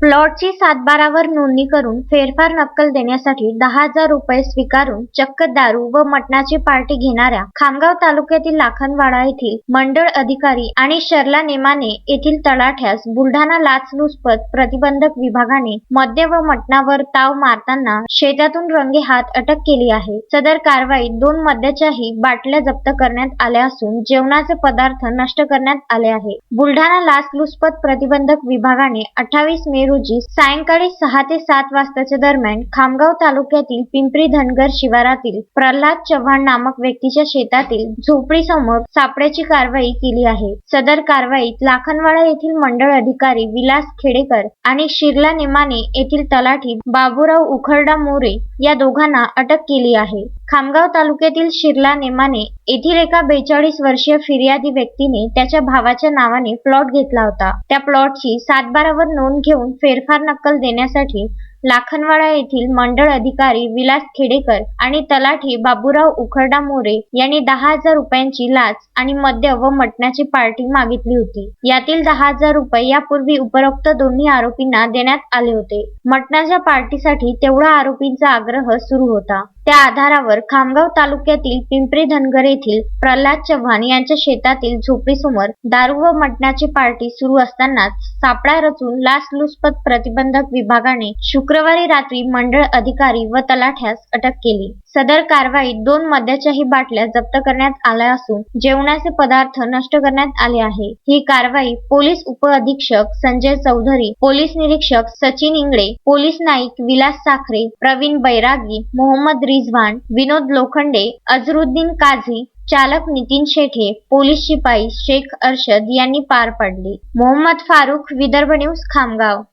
प्लॉटची सातबारावर नोंदणी करून फेरफार नक्कल देण्यासाठी दहा हजार रुपये स्वीकारून चक्क दारू व मटणाची पार्टी घेणाऱ्या खामगाव तालुक्यातील लाखनवाडा येथील मंडळ अधिकारी आणि शर्ला नेमाने येथील तलाठ्यास बुलढाणा लाचलुचपत प्रतिबंधक विभागाने मद्य व मटणावर ताव मारताना शेतातून रंगे हात अटक केली आहे. सदर कारवाईत दोन मद्याच्याही बाटल्या जप्त करण्यात आल्या असून जेवणाचे पदार्थ नष्ट करण्यात आले आहे. बुलढाणा लाचलुचपत प्रतिबंधक विभागाने अठ्ठावीस मे रोजी सायंकाळी सहा ते सात वाजताच्या दरम्यान खामगाव तालुक्यातील पिंपरी धनगर शिवारातील प्रल्हाद चव्हाण नामक व्यक्तीच्या शेतातील झोपडीसमोर सापड्याची कारवाई केली आहे. सदर कारवाईत लाखनवाडा येथील मंडळ अधिकारी विलास खेडेकर आणि शिरला नेमाने येथील तलाठी बाबूराव उखरडा मोरे या दोघांना अटक केली आहे. खामगाव तालुक्यातील शिरला नेमाने येथील एका बेचाळीस वर्षीय फिर्यादी व्यक्तीने त्याच्या भावाच्या नावाने प्लॉट घेतला होता. त्या प्लॉटची सातबारावर नोंद घेऊन फेरफार नक्कल देण्यासाठी लाखनवाडा येथील मंडळ अधिकारी विलास खेडेकर आणि तलाठी बाबूराव उखरडा मोरे यांनी दहा हजार रुपयांची लाच आणि मद्य व मटणाची पार्टी मागितली होती. यातील दहा हजार रुपये यापूर्वी उपरोक्त दोन्ही आरोपींना देण्यात आले होते. मटणाच्या पार्टीसाठी तेवढा आरोपींचा आग्रह सुरू होता. त्या आधारावर खामगाव तालुक्यातील पिंपरी धनगर येथील प्रल्हाद चव्हाण यांच्या शेतातील झोपडीसमोर दारू व मटणाची पार्टी सुरू असतानाच सापळा रचून लाचलुचपत प्रतिबंधक विभागाने शुक्रवारी रात्री मंडळ अधिकारी व तलाठ्यास अटक केली. सदर कारवाईत दोन मद्याच्याही बाटल्या जप्त करण्यात आल्या असून जेवणाचे पदार्थ नष्ट करण्यात आले आहे. ही कारवाई पोलीस उपअधीक्षक संजय चौधरी पोलीस निरीक्षक सचिन इंगळे पोलीस नाईक विलास साखरे प्रवीण बैरागी मोहम्मद रिझवान विनोद लोखंडे अझरुद्दीन काझी चालक नितीन शेठे पोलीस शिपाई शेख अर्शद यांनी पार पाडली. मोहम्मद फारुख विदर्भ न्यूज खामगाव.